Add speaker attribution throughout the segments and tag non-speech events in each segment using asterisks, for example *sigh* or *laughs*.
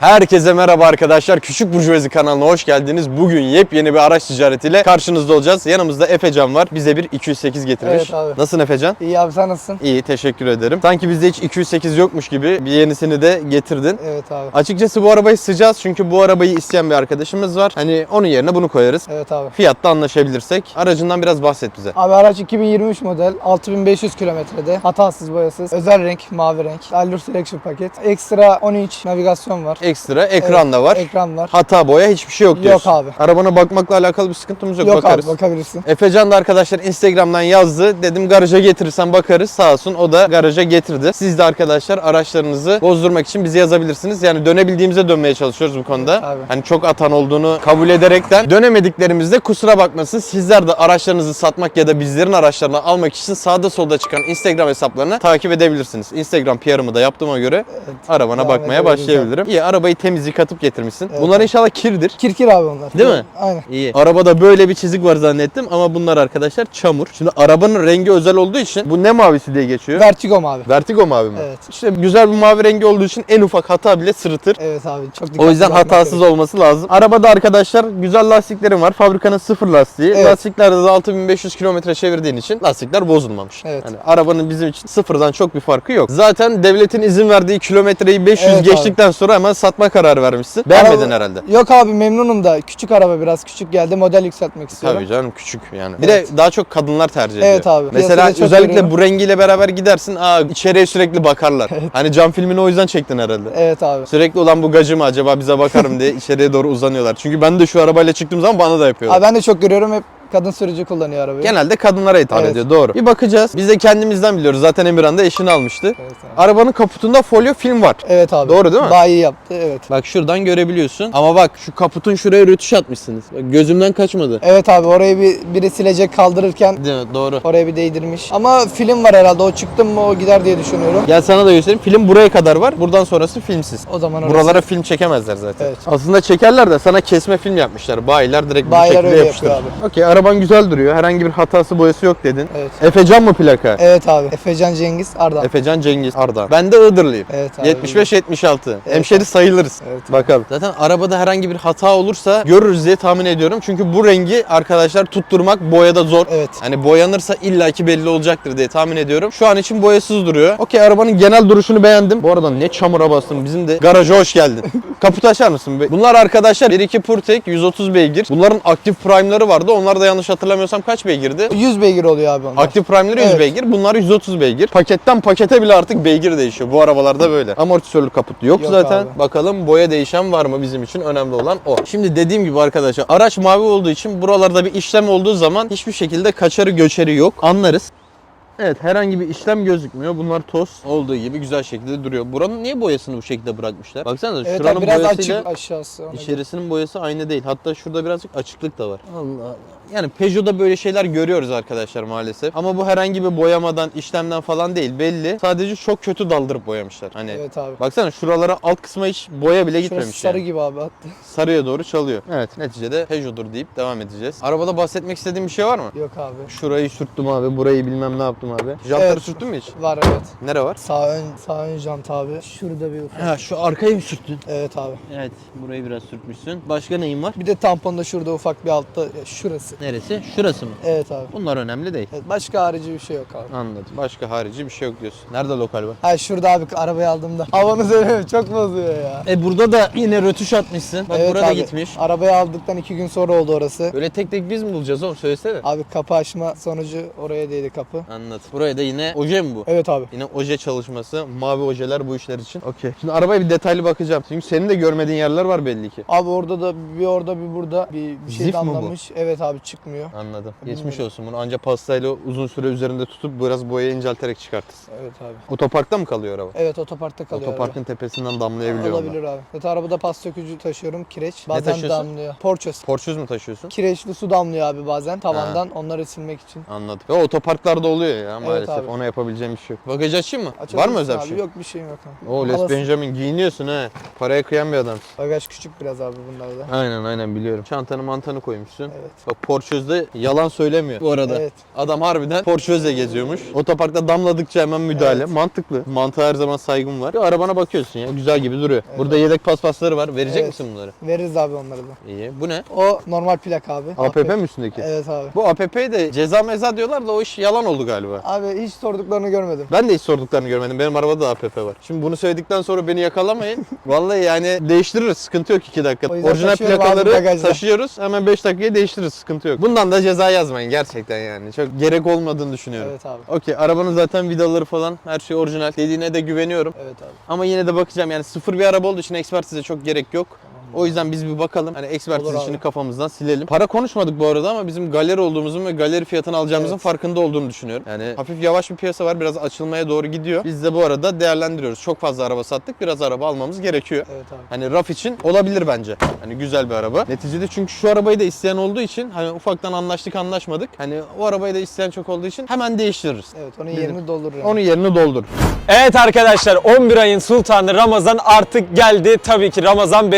Speaker 1: Herkese merhaba arkadaşlar. Küçük Burjuvazi kanalına hoş geldiniz. Bugün yepyeni bir araç ticaretiyle karşınızda olacağız. Yanımızda Efecan var. Bize bir 208 getirmiş.
Speaker 2: Evet abi.
Speaker 1: Nasılsın Efecan?
Speaker 2: İyi abi sen nasılsın?
Speaker 1: İyi teşekkür ederim. Sanki bizde hiç 208 yokmuş gibi bir yenisini de getirdin.
Speaker 2: Evet abi.
Speaker 1: Açıkçası bu arabayı sıcağız çünkü bu arabayı isteyen bir arkadaşımız var. Hani onun yerine bunu koyarız.
Speaker 2: Evet abi.
Speaker 1: Fiyatta anlaşabilirsek. Aracından biraz bahset bize.
Speaker 2: Abi araç 2023 model 6500 kilometrede hatasız boyasız özel renk mavi renk Allure Selection paket ekstra 10 inç navigasyon var
Speaker 1: Ekstra ekran da var.
Speaker 2: ekran var
Speaker 1: Hata boya hiçbir şey yok
Speaker 2: Yok
Speaker 1: diyorsun.
Speaker 2: abi.
Speaker 1: Arabana bakmakla alakalı bir sıkıntımız yok.
Speaker 2: yok
Speaker 1: bakarız.
Speaker 2: abi bakabilirsin
Speaker 1: Efecan da arkadaşlar Instagram'dan yazdı. Dedim garaja getirirsen bakarız. Sağ olsun o da garaja getirdi. Siz de arkadaşlar araçlarınızı bozdurmak için bize yazabilirsiniz. Yani dönebildiğimize dönmeye çalışıyoruz bu konuda.
Speaker 2: Evet, abi.
Speaker 1: Hani çok atan olduğunu kabul ederekten dönemediklerimizde kusura bakmasın. Sizler de araçlarınızı satmak ya da bizlerin araçlarını almak için sağda solda çıkan Instagram hesaplarını takip edebilirsiniz. Instagram PR'ımı da yaptığıma göre arabana
Speaker 2: devam
Speaker 1: bakmaya başlayabilirim. İyi arabayı temiz yıkatıp getirmişsin.
Speaker 2: Evet,
Speaker 1: Bunlar
Speaker 2: abi.
Speaker 1: inşallah kirdir.
Speaker 2: Kirkir abi onlar
Speaker 1: Değil mi?
Speaker 2: Aynen
Speaker 1: İyi. Arabada böyle bir çizik var zannettim ama bunlar arkadaşlar çamur. Şimdi arabanın rengi özel olduğu için bu ne mavisi diye geçiyor?
Speaker 2: Vertigo mu abi?
Speaker 1: Vertigo mavi mi?
Speaker 2: Evet.
Speaker 1: İşte güzel bir mavi rengi olduğu için en ufak hata bile sırıtır.
Speaker 2: Evet abi çok dikkatli
Speaker 1: O yüzden hatasız olması lazım. Arabada arkadaşlar güzel lastiklerim var. Fabrikanın sıfır lastiği.
Speaker 2: Evet.
Speaker 1: Lastiklerde de 6500 kilometre çevirdiğin için lastikler bozulmamış.
Speaker 2: Evet.
Speaker 1: Yani arabanın bizim için sıfırdan çok bir farkı yok. Zaten devletin izin verdiği kilometreyi 500
Speaker 2: Evet abi.
Speaker 1: geçtikten sonra hemen satma kararı vermişsin. Beğenmedin
Speaker 2: Araba-
Speaker 1: herhalde.
Speaker 2: Yok abi memnunum da küçük araba biraz küçük geldi model yükseltmek istiyorum
Speaker 1: Tabii canım küçük yani. Bir
Speaker 2: Evet.
Speaker 1: de daha çok kadınlar tercih ediyor.
Speaker 2: Evet abi.
Speaker 1: Mesela özellikle
Speaker 2: görüyorum.
Speaker 1: bu rengiyle beraber gidersin. Aa içeriye sürekli bakarlar. *laughs* Hani cam filmini o yüzden çektin herhalde.
Speaker 2: Evet abi
Speaker 1: Sürekli olan bu gacı mı acaba bize bakarım diye içeriye doğru uzanıyorlar. Çünkü ben de şu arabayla çıktığım zaman bana da yapıyorlar.
Speaker 2: Abi ben de çok görüyorum hep kadın sürücü kullanıyor arabayı
Speaker 1: Genelde kadınlara hitap
Speaker 2: Evet.
Speaker 1: ediyor doğru. Bir bakacağız. Biz de kendimizden biliyoruz. Zaten Emirhan da eşini almıştı.
Speaker 2: Evet abi.
Speaker 1: Arabanın kaputunda folyo film var.
Speaker 2: Evet abi.
Speaker 1: Doğru değil mi?
Speaker 2: Bayi yaptı evet.
Speaker 1: Bak şuradan görebiliyorsun. Ama bak şu kaputun şuraya rötuş atmışsınız. Bak gözümden kaçmadı.
Speaker 2: Evet abi orayı bir biri silecek kaldırırken
Speaker 1: Değil mi? Doğru.
Speaker 2: oraya bir değdirmiş. Ama film var herhalde o çıktı mı o gider diye düşünüyorum.
Speaker 1: Gel sana da göstereyim. Film buraya kadar var. Buradan sonrası filmsiz.
Speaker 2: O zaman orası.
Speaker 1: Buralara film çekemezler zaten.
Speaker 2: Evet.
Speaker 1: Aslında çekerler de sana kesme film yapmışlar. Bayiler direkt
Speaker 2: Bayiler
Speaker 1: bu şekilde
Speaker 2: öyle
Speaker 1: yapıştırır.
Speaker 2: yapıyor
Speaker 1: Okey araban güzel duruyor. Herhangi bir hatası boyası yok dedin.
Speaker 2: Evet.
Speaker 1: Efecan mı plaka?
Speaker 2: Evet abi. Efecan Cengiz Ardan.
Speaker 1: Efecan Cengiz Ardahan. Ben de Iğdırlıyım.
Speaker 2: Evet abi.
Speaker 1: 75-76.
Speaker 2: Evet
Speaker 1: Hemşeri sayılırız.
Speaker 2: Evet.
Speaker 1: Bakalım. Zaten arabada herhangi bir hata olursa görürüz diye tahmin ediyorum. Çünkü bu rengi arkadaşlar tutturmak boyada zor.
Speaker 2: Evet.
Speaker 1: Hani boyanırsa illaki belli olacaktır diye tahmin ediyorum. Şu an için boyasız duruyor. Okey arabanın genel duruşunu beğendim. Bu arada ne çamura bastım. Bizim de garaja hoş geldin. *laughs* Kaputu açar mısın? Bunlar arkadaşlar 1.2 Purtek 130 beygir. Bunların aktif prime'ları vardı. Onlar da yanlış hatırlamıyorsam kaç beygirdi?
Speaker 2: 100 beygir oluyor abi onlar.
Speaker 1: Aktif prime'ları 100
Speaker 2: Evet.
Speaker 1: beygir. Bunlar 130 beygir. Paketten pakete bile artık beygir değişiyor. Bu arabalarda böyle. Amortisörlü kaput yok,
Speaker 2: Yok
Speaker 1: zaten.
Speaker 2: abi.
Speaker 1: Bakalım boya değişen var mı bizim için önemli olan o. Şimdi dediğim gibi arkadaşlar araç mavi olduğu için buralarda bir işlem olduğu zaman hiçbir şekilde kaçarı göçeri yok. Anlarız. Evet herhangi bir işlem gözükmüyor. Bunlar toz olduğu gibi güzel şekilde duruyor. Buranın niye boyasını bu şekilde bırakmışlar? Baksanıza
Speaker 2: Evet
Speaker 1: şuranın
Speaker 2: abi biraz
Speaker 1: boyasıyla
Speaker 2: açık aşağısı. ona göre.
Speaker 1: İçerisinin boyası aynı değil. Hatta şurada birazcık açıklık da var. Allah Allah. Yani Peugeot'da böyle şeyler görüyoruz arkadaşlar maalesef. Ama bu herhangi bir boyamadan, işlemden falan değil belli. Sadece çok kötü daldırıp boyamışlar. Hani
Speaker 2: Evet abi.
Speaker 1: baksana şuralara alt kısma hiç boya bile
Speaker 2: Şurası
Speaker 1: gitmemiş
Speaker 2: sarı
Speaker 1: yani.
Speaker 2: gibi abi hatta. *laughs*
Speaker 1: Sarıya doğru çalıyor. Evet neticede Peugeot'dur deyip devam edeceğiz. Arabada bahsetmek istediğim bir şey var mı?
Speaker 2: Yok abi.
Speaker 1: Şurayı sürttüm abi, burayı bilmem ne yaptım abi. Jantları
Speaker 2: Evet.
Speaker 1: sürttün mü hiç?
Speaker 2: Var evet.
Speaker 1: Nere var?
Speaker 2: Sağ ön, sağ ön jant abi. Şurada bir ufak.
Speaker 1: Ha şu arkayı mı sürttün?
Speaker 2: Evet abi.
Speaker 1: Evet burayı biraz sürtmüşsün. Başka neyin var?
Speaker 2: Bir de tamponda şurada ufak bir altta şurası.
Speaker 1: Neresi? Şurası mı?
Speaker 2: Evet abi.
Speaker 1: Bunlar önemli değil.
Speaker 2: Evet, başka harici bir şey yok abi.
Speaker 1: Anladım. Başka harici bir şey yok diyorsun. Nerede lokal var?
Speaker 2: Ha şurada abi arabayı aldığımda. *laughs* Havanı söyleme çok bozuyor ya.
Speaker 1: E burada da yine rötuş atmışsın. Bak
Speaker 2: Evet
Speaker 1: burada
Speaker 2: abi,
Speaker 1: gitmiş.
Speaker 2: Arabayı aldıktan iki gün sonra oldu orası.
Speaker 1: Böyle tek tek biz mi bulacağız oğlum söylesene.
Speaker 2: Abi kapı açma sonucu oraya değdi kapı.
Speaker 1: Anlat. Buraya da yine oje mi bu?
Speaker 2: Evet abi.
Speaker 1: Yine oje çalışması. Mavi ojeler bu işler için. Okey. Şimdi arabaya bir detaylı bakacağım. Çünkü senin de görmediğin yerler var belli ki.
Speaker 2: Abi orada da bir orada bir burada bir, bir şey
Speaker 1: Zif
Speaker 2: damlamış. Evet abi çıkmıyor.
Speaker 1: Anladım. Geçmiş olsun. Bunu ancak pastayla uzun süre üzerinde tutup biraz boya incelterek çıkartırsın.
Speaker 2: Evet abi.
Speaker 1: Otoparkta mı kalıyor araba?
Speaker 2: Evet otoparkta kalıyor
Speaker 1: Otoparkın tepesinden damlayabiliyor onlar.
Speaker 2: Olabilir abi. Zaten arabada pas sökücü taşıyorum. Kireç.
Speaker 1: Ne
Speaker 2: Bazen
Speaker 1: taşıyorsun?
Speaker 2: damlıyor. Porçöz.
Speaker 1: Porçöz mü taşıyorsun?
Speaker 2: Kireçli su damlıyor abi bazen tavandan. Onları silmek için.
Speaker 1: Anladım. Ve otoparklarda oluyor ya maalesef.
Speaker 2: abi.
Speaker 1: Ona yapabileceğim bir şey yok. Bagajı açayım mı? Var
Speaker 2: Açabilirsin
Speaker 1: mı özel bir
Speaker 2: abi.
Speaker 1: şey?
Speaker 2: Yok bir şeyim yok abi.
Speaker 1: Oo Les Benjamin giyiniyorsun ha. Paraya kıyan bir adamsın.
Speaker 2: Bagaj küçük biraz abi bunlarda.
Speaker 1: Aynen aynen biliyorum. Çantanı mantanı koymuşsun.
Speaker 2: Evet.
Speaker 1: Bak Porschöz'de yalan söylemiyor bu arada.
Speaker 2: Evet.
Speaker 1: Adam harbiden Porschöz'le geziyormuş. Otoparkta damladıkça hemen müdahale.
Speaker 2: Evet.
Speaker 1: Mantıklı. Mantığa her zaman saygım var. Bir arabana bakıyorsun ya. Güzel gibi duruyor. Burada yedek paspasları var. Verecek
Speaker 2: Evet.
Speaker 1: misin bunları?
Speaker 2: Veririz abi onları da.
Speaker 1: İyi. Bu ne?
Speaker 2: O normal plak abi.
Speaker 1: APP mi üstündeki?
Speaker 2: Evet abi.
Speaker 1: Bu APP'yi de ceza meza diyorlar da o iş yalan oldu galiba.
Speaker 2: Abi hiç sorduklarını görmedim.
Speaker 1: Ben de hiç sorduklarını görmedim. Benim arabada da APP var. Şimdi bunu söyledikten sonra beni yakalamayın. *laughs* Vallahi yani değiştiririz. Sıkıntı yok 2 dakika.
Speaker 2: O yüzden
Speaker 1: Orijinal
Speaker 2: taşıyorum abi
Speaker 1: plakaları
Speaker 2: bagajda.
Speaker 1: taşıyoruz. Hemen 5 dakikaya değiştiririz. Sıkıntı yok. Bundan da ceza yazmayın gerçekten yani. Çok gerek olmadığını düşünüyorum.
Speaker 2: Evet abi.
Speaker 1: Okey arabanın zaten vidaları falan her şey orijinal. Dediğine de güveniyorum.
Speaker 2: Evet abi.
Speaker 1: Ama yine de bakacağım yani sıfır bir araba olduğu için ekspertize çok gerek yok. O yüzden biz bir bakalım. Hani ekspertiz
Speaker 2: Olur abi.
Speaker 1: işini kafamızdan silelim. Para konuşmadık bu arada ama bizim galeri olduğumuzun ve galeri fiyatını alacağımızın
Speaker 2: Evet.
Speaker 1: farkında olduğunu düşünüyorum. Yani hafif yavaş bir piyasa var. Biraz açılmaya doğru gidiyor. Biz de bu arada değerlendiriyoruz. Çok fazla araba sattık. Biraz araba almamız gerekiyor.
Speaker 2: Evet abi.
Speaker 1: Hani raf için olabilir bence. Hani güzel bir araba. Neticede çünkü şu arabayı da isteyen olduğu için hani ufaktan anlaştık anlaşmadık. Hani o arabayı da isteyen çok olduğu için hemen değiştiririz.
Speaker 2: Evet onun
Speaker 1: Bizim-
Speaker 2: yerini doldurur.
Speaker 1: Onun yerini doldur.
Speaker 3: Evet arkadaşlar 11 ayın sultanı Ramazan artık geldi. Tabii ki Ramazan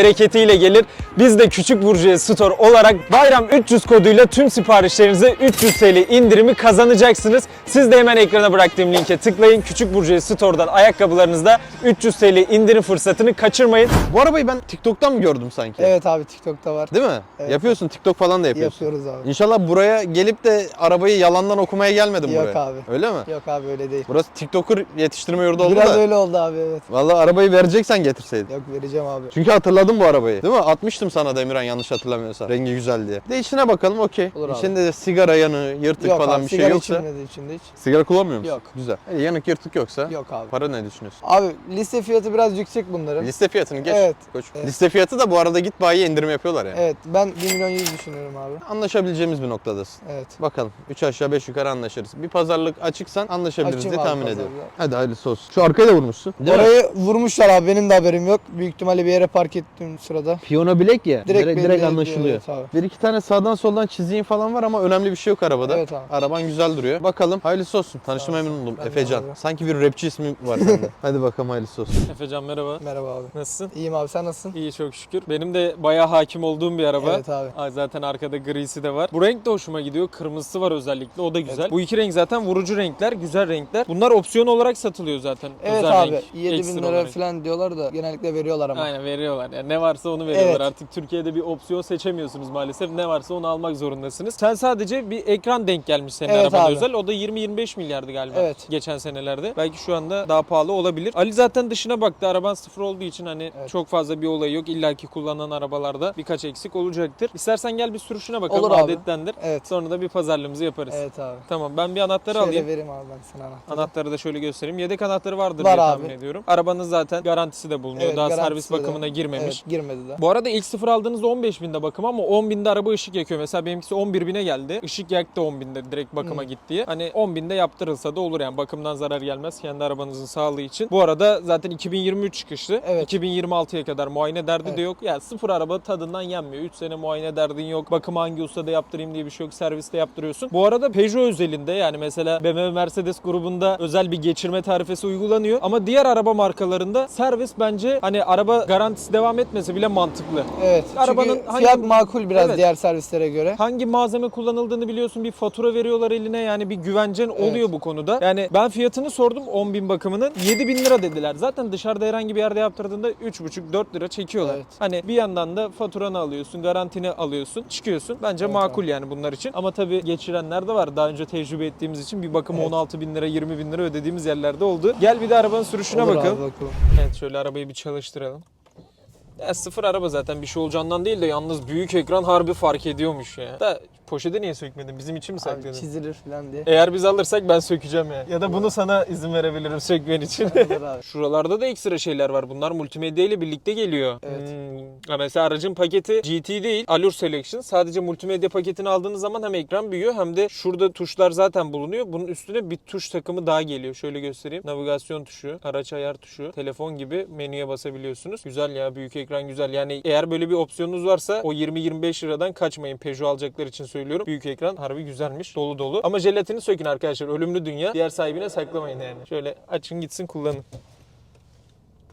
Speaker 3: bereketiyle gelir. Biz de Küçük Burcu'ya Store olarak Bayram 300 koduyla tüm siparişlerinize 300 TL indirimi kazanacaksınız. Siz de hemen ekrana bıraktığım linke tıklayın. Küçük Burcu'ya Store'dan ayakkabılarınızda 300 TL indirim fırsatını kaçırmayın.
Speaker 1: Bu arabayı ben TikTok'tan mı gördüm sanki?
Speaker 2: Evet abi TikTok'ta var.
Speaker 1: Değil mi?
Speaker 2: Evet.
Speaker 1: Yapıyorsun TikTok falan da yapıyorsun.
Speaker 2: Yapıyoruz abi.
Speaker 1: İnşallah buraya gelip de arabayı yalandan okumaya gelmedim
Speaker 2: Yok
Speaker 1: buraya.
Speaker 2: abi.
Speaker 1: Öyle mi?
Speaker 2: Yok abi öyle değil.
Speaker 1: Burası TikToker yetiştirme yurdu oldu
Speaker 2: Biraz
Speaker 1: da.
Speaker 2: öyle oldu abi evet.
Speaker 1: Vallahi arabayı vereceksen getirseydin.
Speaker 2: Yok vereceğim abi.
Speaker 1: Çünkü hatırladım bu arabayı. Değil mi? Atmıştım sana Demirhan yanlış hatırlamıyorsam. Rengi güzel diye. De içine bakalım okey.
Speaker 2: Olur abi.
Speaker 1: İçinde de sigara yanığı, yırtık
Speaker 2: Yok
Speaker 1: falan
Speaker 2: abi
Speaker 1: bir şey yoksa.
Speaker 2: içilmedi içinde hiç.
Speaker 1: Sigara kullanmıyor musun?
Speaker 2: Yok.
Speaker 1: Güzel. E, yanık yırtık yoksa.
Speaker 2: Yok abi.
Speaker 1: Para ne düşünüyorsun?
Speaker 2: Abi liste fiyatı biraz yüksek bunların.
Speaker 1: Liste fiyatını geç.
Speaker 2: Evet.
Speaker 1: Koç.
Speaker 2: Evet.
Speaker 1: Liste fiyatı da bu arada git bayiye indirim yapıyorlar yani.
Speaker 2: Evet ben 1 milyon 100 düşünüyorum abi.
Speaker 1: Anlaşabileceğimiz bir noktadasın.
Speaker 2: Evet.
Speaker 1: Bakalım 3 aşağı 5 yukarı anlaşırız. Bir pazarlık açıksan anlaşabiliriz
Speaker 2: Açayım
Speaker 1: diye
Speaker 2: abi
Speaker 1: tahmin ediyorum. Hadi hayırlısı olsun. Şu arkaya da vurmuşsun. Değil mi?
Speaker 2: Orayı vurmuşlar abi benim de haberim yok. Büyük ihtimalle bir yere park ettiğim sırada.
Speaker 1: Piyano bilek ya. Direkt, direkt,
Speaker 2: ediyor,
Speaker 1: anlaşılıyor.
Speaker 2: evet abi.
Speaker 1: Bir iki tane sağdan soldan çiziğin falan var ama önemli bir şey yok arabada.
Speaker 2: Evet abi.
Speaker 1: Araban güzel duruyor. Bakalım hayırlısı olsun. Tanıştığıma memnun oldum.
Speaker 2: Ben
Speaker 1: Efecan. Sanki bir rapçi ismi var sende. *laughs* Hadi bakalım hayırlısı olsun.
Speaker 3: Efecan merhaba.
Speaker 2: Merhaba abi.
Speaker 3: Nasılsın?
Speaker 2: İyiyim abi sen nasılsın?
Speaker 3: İyi çok şükür. Benim de bayağı hakim olduğum bir araba.
Speaker 2: Evet abi.
Speaker 3: Aa, Zaten arkada grisi de var. Bu renk de hoşuma gidiyor. Kırmızısı var özellikle. O da güzel.
Speaker 2: Evet.
Speaker 3: Bu iki renk zaten vurucu renkler, güzel renkler. Bunlar opsiyon olarak satılıyor zaten.
Speaker 2: Evet
Speaker 3: özel
Speaker 2: abi
Speaker 3: renk,
Speaker 2: 7 bin
Speaker 3: ekstra
Speaker 2: lira
Speaker 3: olarak.
Speaker 2: falan diyorlar da genellikle veriyorlar ama.
Speaker 3: Aynen veriyorlar. Yani ne varsa onu veriyorlar.
Speaker 2: Evet.
Speaker 3: Artık Türkiye'de bir opsiyon seçemiyorsunuz maalesef. Ne varsa onu almak zorundasınız. Sen sadece bir ekran denk gelmiş senin
Speaker 2: Evet
Speaker 3: arabana
Speaker 2: abi.
Speaker 3: özel. O da 20-25 milyardı galiba
Speaker 2: Evet.
Speaker 3: geçen senelerde. Belki şu anda daha pahalı olabilir. Ali zaten dışına baktı. Araban sıfır olduğu için hani
Speaker 2: Evet.
Speaker 3: çok fazla bir olayı yok. İlla ki kullanılan arabalarda birkaç eksik olacaktır. İstersen gel bir sürüşüne bakalım.
Speaker 2: Olur abi.
Speaker 3: Adettendir.
Speaker 2: Evet.
Speaker 3: Sonra da bir pazarlığımızı yaparız.
Speaker 2: Evet abi.
Speaker 3: Tamam ben bir anahtarı
Speaker 2: Şöyle
Speaker 3: alayım.
Speaker 2: vereyim abi ben sana anahtarı.
Speaker 3: Anahtarı da şöyle göstereyim. Yedek anahtarı vardır
Speaker 2: Var
Speaker 3: diye
Speaker 2: abi.
Speaker 3: tahmin ediyorum. Arabanın zaten garantisi de bulunuyor.
Speaker 2: Evet,
Speaker 3: Daha servis
Speaker 2: de-
Speaker 3: bakımına girmemiş.
Speaker 2: Evet girmedi de.
Speaker 3: Bu arada ilk sıfır aldığınızda 15 binde bakım ama 10 binde araba ışık yakıyor. Mesela benimkisi 11 bine geldi. Işık yaktı 10 binde direkt bakıma
Speaker 2: Hı.
Speaker 3: git diye. Hani 10 binde yaptırılsa da olur yani bakımdan zarar gelmez kendi arabanızın sağlığı için. Bu arada zaten 2023 çıkışlı.
Speaker 2: Evet.
Speaker 3: 2026'ya kadar muayene derdi
Speaker 2: Evet.
Speaker 3: de yok. Yani sıfır araba tadından yenmiyor. 3 sene muayene derdin yok. Bakım hangi ustada yaptırayım diye bir şey yok. Serviste yaptırıyorsun. Bu arada Peugeot özelinde yani mesela BMW Mercedes grubunda özel bir geçirme tarifesi uygulanıyor. Ama diğer araba markalarında servis bence hani araba garantisi devam etmese bile mantıklı.
Speaker 2: Evet.
Speaker 3: Arabanın
Speaker 2: Çünkü
Speaker 3: hangi-
Speaker 2: fiyat makul biraz
Speaker 3: Evet.
Speaker 2: diğer servislere göre.
Speaker 3: Hangi malzeme kullanıldığını biliyorsun. Bir fatura veriyorlar eline. Yani bir güvencen oluyor bu konuda. Yani ben fiyatını sordum 10 bin bakımının. 7 bin lira dediler. Zaten dışarıda herhangi bir yerde yaptırdığında 3,5-4 lira çekiyorlar.
Speaker 2: Evet.
Speaker 3: Hani bir yandan da faturanı alıyorsun, garantini alıyorsun, çıkıyorsun. Bence
Speaker 2: Evet
Speaker 3: makul yani bunlar için. Ama tabii geçirenler de var. Daha önce tecrübe ettiğimiz için bir bakıma
Speaker 2: Evet.
Speaker 3: 16 bin lira, 20 bin lira ödediğimiz yerlerde oldu. Gel bir de arabanın sürüşüne
Speaker 2: Olur
Speaker 3: bakalım.
Speaker 2: abi bakalım.
Speaker 3: Evet şöyle arabayı bir çalıştıralım. Ya sıfır araba zaten bir şey olacağından değil de yalnız büyük ekran harbi fark ediyormuş ya. Da poşete niye sökmedin? Bizim için mi
Speaker 2: Abi
Speaker 3: sakladın?
Speaker 2: çizilir falan diye.
Speaker 3: Eğer biz alırsak ben sökeceğim ya. Ya da bunu sana izin verebilirim *laughs* sökmen için.
Speaker 2: Olur abi.
Speaker 3: Şuralarda da ekstra şeyler var. Bunlar multimedya ile birlikte geliyor.
Speaker 2: Evet.
Speaker 3: Hmm. Ha, Mesela aracın paketi GT değil, Allure Selection. Sadece multimedya paketini aldığınız zaman hem ekran büyüyor hem de şurada tuşlar zaten bulunuyor. Bunun üstüne bir tuş takımı daha geliyor. Şöyle göstereyim. Navigasyon tuşu, araç ayar tuşu, telefon gibi menüye basabiliyorsunuz. Güzel ya büyük ekran güzel. Yani eğer böyle bir opsiyonunuz varsa o 20-25 liradan kaçmayın. Peugeot alacaklar için söylüyorum. Büyük ekran harbi güzelmiş. Dolu dolu. Ama jelatini sökün arkadaşlar. Ölümlü dünya. Diğer sahibine saklamayın yani. Şöyle açın gitsin kullanın.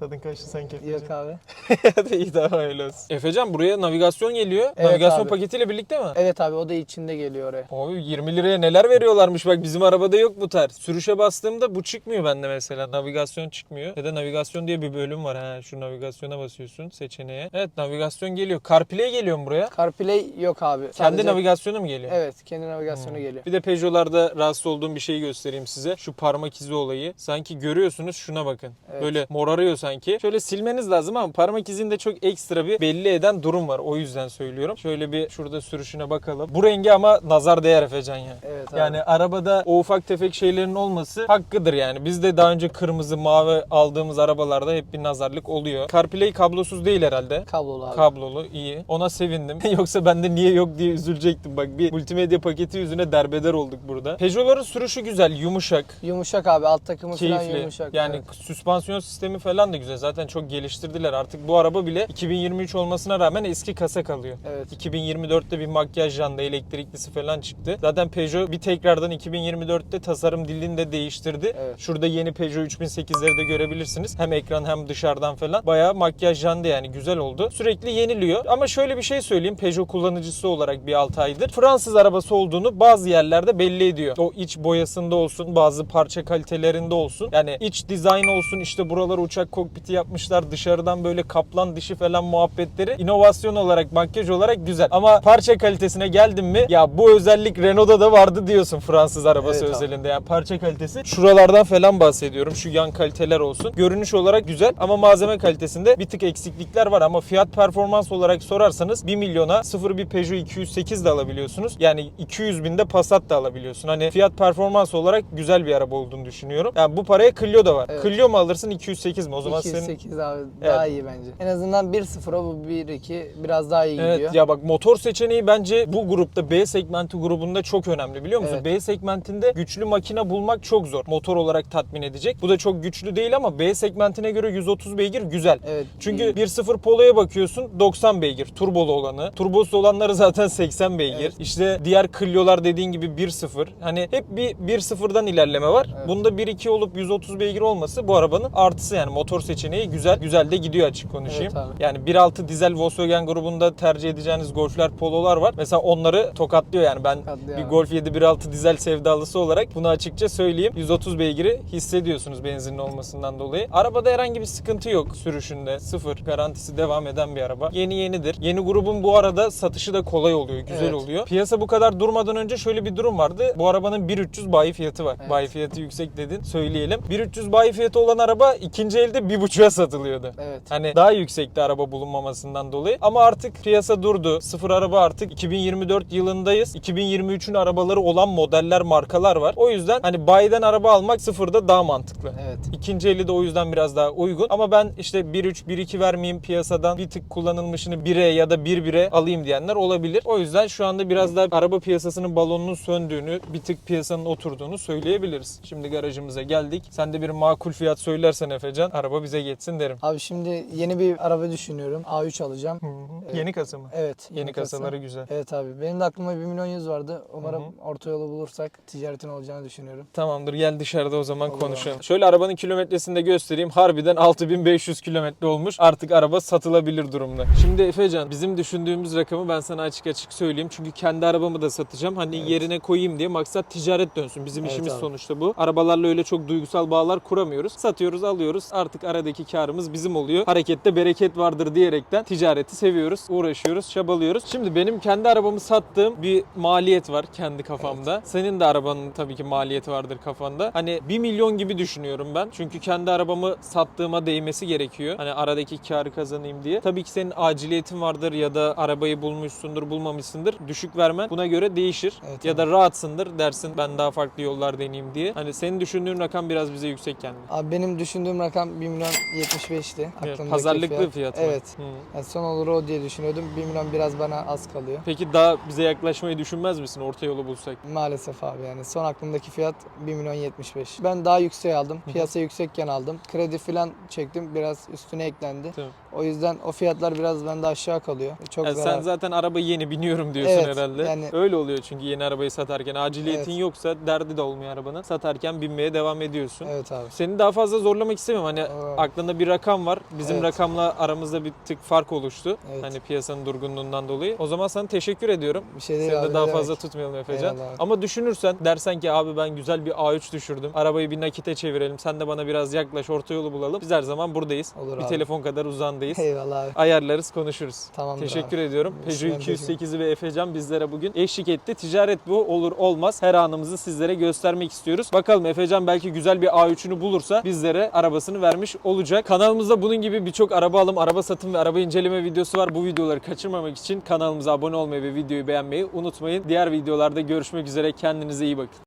Speaker 3: Tadın kaçtı sanki.
Speaker 2: Yok abi. *laughs*
Speaker 3: Hadi iyi tamam öyle olsun. Efecan buraya navigasyon geliyor.
Speaker 2: Evet
Speaker 3: navigasyon
Speaker 2: abi.
Speaker 3: paketiyle birlikte mi?
Speaker 2: Evet abi o da içinde geliyor oraya.
Speaker 3: Abi 20 liraya neler veriyorlarmış bak bizim arabada yok bu tarz. Sürüşe bastığımda bu çıkmıyor bende mesela. Navigasyon çıkmıyor. Ya da navigasyon diye bir bölüm var ha. Şu navigasyona basıyorsun seçeneğe. Evet navigasyon geliyor. CarPlay geliyor mu buraya?
Speaker 2: CarPlay yok abi.
Speaker 3: Kendi
Speaker 2: Sadece-
Speaker 3: navigasyonu mu geliyor?
Speaker 2: Evet kendi navigasyonu
Speaker 3: Hmm.
Speaker 2: geliyor.
Speaker 3: Bir de Peugeot'larda rahatsız olduğum bir şeyi göstereyim size. Şu parmak izi olayı. Sanki görüyorsunuz şuna bakın.
Speaker 2: Evet.
Speaker 3: Böyle morarıyor sanki. Şöyle silmeniz lazım ama parmak izinde çok ekstra bir belli eden durum var. O yüzden söylüyorum. Şöyle bir şurada sürüşüne bakalım. Bu rengi ama nazar değer Efecan ya.
Speaker 2: Evet abi.
Speaker 3: Yani arabada o ufak tefek şeylerin olması hakkıdır yani. Biz de daha önce kırmızı, mavi aldığımız arabalarda hep bir nazarlık oluyor. CarPlay kablosuz değil herhalde.
Speaker 2: kablolu abi.
Speaker 3: Kablolu iyi. Ona sevindim. *laughs* Yoksa ben de niye yok diye üzülecektim. Bak bir multimedya paketi yüzüne derbeder olduk burada. Peugeot'ların sürüşü güzel, yumuşak.
Speaker 2: yumuşak abi alt takımı falan
Speaker 3: Keyifli.
Speaker 2: yumuşak.
Speaker 3: yani
Speaker 2: evet.
Speaker 3: süspansiyon sistemi falan da güzel. Zaten çok geliştirdiler. Artık bu araba bile 2023 olmasına rağmen eski kasa kalıyor.
Speaker 2: Evet.
Speaker 3: 2024'te bir makyaj janda elektriklisi falan çıktı. Zaten Peugeot bir tekrardan 2024'te tasarım dilini de değiştirdi.
Speaker 2: Evet.
Speaker 3: Şurada yeni Peugeot 3008'leri de görebilirsiniz. Hem ekran hem dışarıdan falan. Bayağı makyaj janda yani güzel oldu. Sürekli yeniliyor. Ama şöyle bir şey söyleyeyim. Peugeot kullanıcısı olarak bir 6 aydır. Fransız arabası olduğunu bazı yerlerde belli ediyor. O iç boyasında olsun, bazı parça kalitelerinde olsun. Yani iç dizayn olsun işte buralara uçak kokpiti yapmışlar. Dışarıdan böyle kaplan dişi falan muhabbetleri inovasyon olarak, makyaj olarak güzel. Ama parça kalitesine geldin mi ya bu özellik Renault'da da vardı diyorsun Fransız arabası
Speaker 2: Evet
Speaker 3: özelinde. Yani parça kalitesi. Şuralardan falan bahsediyorum. Şu yan kaliteler olsun. Görünüş olarak güzel ama malzeme kalitesinde bir tık eksiklikler var ama fiyat performans olarak sorarsanız 1 milyona sıfır bir Peugeot 208 de alabiliyorsunuz. Yani 200 binde Passat da alabiliyorsun. Hani fiyat performans olarak güzel bir araba olduğunu düşünüyorum. Yani bu paraya Clio da var.
Speaker 2: Evet.
Speaker 3: Clio mu alırsın 208 mi? O zaman senin
Speaker 2: 208 abi daha iyi bence. En azından 1-0'a bu 1-2 biraz daha iyi
Speaker 3: Evet
Speaker 2: gidiyor.
Speaker 3: ya bak motor seçeneği bence bu grupta B segmenti grubunda çok önemli biliyor musun?
Speaker 2: Evet.
Speaker 3: B segmentinde güçlü makine bulmak çok zor. Motor olarak tatmin edecek. Bu da çok güçlü değil ama B segmentine göre 130 beygir güzel.
Speaker 2: Evet.
Speaker 3: Çünkü
Speaker 2: iyi.
Speaker 3: 1.0 Polo'ya bakıyorsun 90 beygir turbolu olanı. Turbosuz olanları *laughs* zaten 80 beygir.
Speaker 2: Evet.
Speaker 3: İşte diğer Clio'lar dediğin gibi 1.0. Hani hep bir 1.0'dan ilerleme var.
Speaker 2: Evet.
Speaker 3: Bunda 1.2 olup 130 beygir olması bu arabanın artısı yani motor seçeneği güzel. Güzel de gidiyor açık konuşayım.
Speaker 2: Evet abi.
Speaker 3: Yani 1.6 dizel Volkswagen grubunda tercih edeceğiniz Golf'ler, Polo'lar var. Mesela onları tokatlıyor yani ben
Speaker 2: Tokatlıyor
Speaker 3: bir
Speaker 2: abi.
Speaker 3: Golf 7 1.6 dizel sevdalısı olarak bunu açıkça söyleyeyim. 130 beygiri hissediyorsunuz benzinli olmasından dolayı. Arabada herhangi bir sıkıntı yok sürüşünde. Sıfır garantisi devam eden bir araba. Yeni yenidir. Yeni grubun bu arada satışı da kolay oluyor, güzel
Speaker 2: Evet.
Speaker 3: oluyor. Piyasa bu kadar durmadan önce şöyle bir durum vardı. Bu arabanın 1.300 bayi fiyatı var.
Speaker 2: Evet.
Speaker 3: Bayi fiyatı yüksek dedin. Söyleyelim. 1.300 bayi fiyatı olan araba ikinci elde 1.5'a satılıyordu.
Speaker 2: Evet.
Speaker 3: Hani daha yüksekti araba bulunmamasından dolayı. Ama artık piyasa durdu. Sıfır araba artık 2024 yılındayız. 2023'ün arabaları olan modeller, markalar var. O yüzden hani bayiden araba almak sıfırda daha mantıklı.
Speaker 2: Evet.
Speaker 3: İkinci eli de o yüzden biraz daha uygun. Ama ben işte 1.3, 1.2 vermeyeyim piyasadan bir tık kullanılmışını 1'e ya da 1.1'e alayım diyenler olabilir. O yüzden şu anda biraz daha araba piyasasının balonunun söndüğünü, bir tık piyasanın oturduğunu söyleyebiliriz. Şimdi garajımıza geldik. Sen de bir makul fiyat söylersen Efecan, araba bize geçsin derim.
Speaker 2: Abi şimdi yeni bir araba düşünüyorum. A3 alacağım. Evet.
Speaker 3: Yeni kasa mı?
Speaker 2: Evet.
Speaker 3: Yeni
Speaker 2: kasa.
Speaker 3: kasaları güzel.
Speaker 2: Evet abi. Benim de aklımda 1 milyon 100 vardı. Umarım
Speaker 3: Hı
Speaker 2: orta yolu bulursak ticaretin olacağını düşünüyorum.
Speaker 3: Tamamdır gel dışarıda o zaman
Speaker 2: Olur
Speaker 3: konuşalım. Şöyle arabanın kilometresini de göstereyim. Harbiden 6500 kilometre olmuş. Artık araba satılabilir durumda. Şimdi Efecan bizim düşündüğümüz rakamı ben sana açık açık söyleyeyim. Çünkü kendi arabamı da satacağım. Hani
Speaker 2: Evet.
Speaker 3: yerine koyayım diye maksat ticaret dönsün. Bizim
Speaker 2: Evet
Speaker 3: işimiz
Speaker 2: abi.
Speaker 3: sonuçta bu. Arabalarla öyle çok duygusal bağlar kuramıyoruz. Satıyoruz alıyoruz. Artık aradaki karımız bizim oluyor. Harekette bereket vardır diyerekten ticareti seviyoruz. Uğraşıyoruz, çabalıyoruz. Şimdi benim kendi arabamı sattığım bir maliyet var kendi kafamda. Senin de arabanın tabii ki maliyeti vardır kafanda. Hani 1 milyon gibi düşünüyorum ben. Çünkü kendi arabamı sattığıma değmesi gerekiyor. Hani aradaki karı kazanayım diye. Tabii ki senin aciliyetin vardır ya da arabayı bulmuşsundur, bulmamışsındır. Düşük vermen buna göre değişir.
Speaker 2: Evet,
Speaker 3: ya
Speaker 2: abi.
Speaker 3: da rahatsındır dersin ben daha farklı yollar deneyeyim diye. Hani senin düşündüğün rakam biraz bize yüksek geldi.
Speaker 2: Abi benim düşündüğüm rakam 1 milyon 75'ti.
Speaker 3: Evet,
Speaker 2: Aklımdaki
Speaker 3: Pazarlıklı
Speaker 2: fiyat.
Speaker 3: fiyat mı?
Speaker 2: Evet.
Speaker 3: Hı.
Speaker 2: Yani son olur o diye düşünüyordum. 1 milyon biraz bana az kalıyor.
Speaker 3: Peki daha bize yaklaşmayı düşünmez misin orta yolu bulsak?
Speaker 2: Maalesef abi yani son aklımdaki fiyat 1 milyon 75. Ben daha yükseğe aldım. Piyasa yüksekken aldım. Kredi falan çektim. Biraz üstüne eklendi.
Speaker 3: Tamam.
Speaker 2: O yüzden o fiyatlar biraz bende aşağı kalıyor. Çok
Speaker 3: Yani
Speaker 2: zarar.
Speaker 3: sen zaten araba yeni biniyorum diyorsun
Speaker 2: Evet,
Speaker 3: herhalde.
Speaker 2: yani-
Speaker 3: Öyle oluyor çünkü yeni arabayı satarken aciliyetin
Speaker 2: Evet.
Speaker 3: yoksa derdi de olmuyor arabanın. Satarken binmeye devam ediyorsun.
Speaker 2: Evet abi.
Speaker 3: Seni daha fazla zorlamak istemiyorum. Hani
Speaker 2: Evet.
Speaker 3: aklında bir rakam var. Bizim
Speaker 2: Evet.
Speaker 3: rakamla aramızda bir tık fark oluştu.
Speaker 2: Evet.
Speaker 3: Hani piyasanın durgunluğundan dolayı. O zaman sana teşekkür ediyorum.
Speaker 2: Bir şey değil
Speaker 3: Seni
Speaker 2: abi.
Speaker 3: de daha
Speaker 2: ne
Speaker 3: fazla
Speaker 2: demek.
Speaker 3: tutmayalım Efecan.
Speaker 2: Eyvallah.
Speaker 3: Ama düşünürsen dersen ki abi ben güzel bir A3 düşürdüm. Arabayı bir nakite çevirelim. Sen de bana biraz yaklaş orta yolu bulalım. Biz her zaman buradayız.
Speaker 2: Olur
Speaker 3: bir
Speaker 2: abi.
Speaker 3: telefon kadar uzandayız.
Speaker 2: Eyvallah abi.
Speaker 3: Ayarlarız konuşuruz.
Speaker 2: Tamamdır
Speaker 3: Teşekkür
Speaker 2: abi.
Speaker 3: ediyorum. Peugeot
Speaker 2: teşekkür
Speaker 3: 208'i ve Efecan bizlere bugün eşlik etti. Ticaret bu olur olmaz. Her anımızı sizlere göstermek istiyoruz. Bakalım Efecan belki güzel bir A3'ünü bulursa bizlere arabasını vermiş olacak. Kanalımızda bunun gibi birçok araba alım, araba satım ve araba inceleme videosu var. Bu videoları kaçırmamak için kanalımıza abone olmayı ve videoyu beğenmeyi unutmayın. Diğer videolarda görüşmek üzere. Kendinize iyi bakın.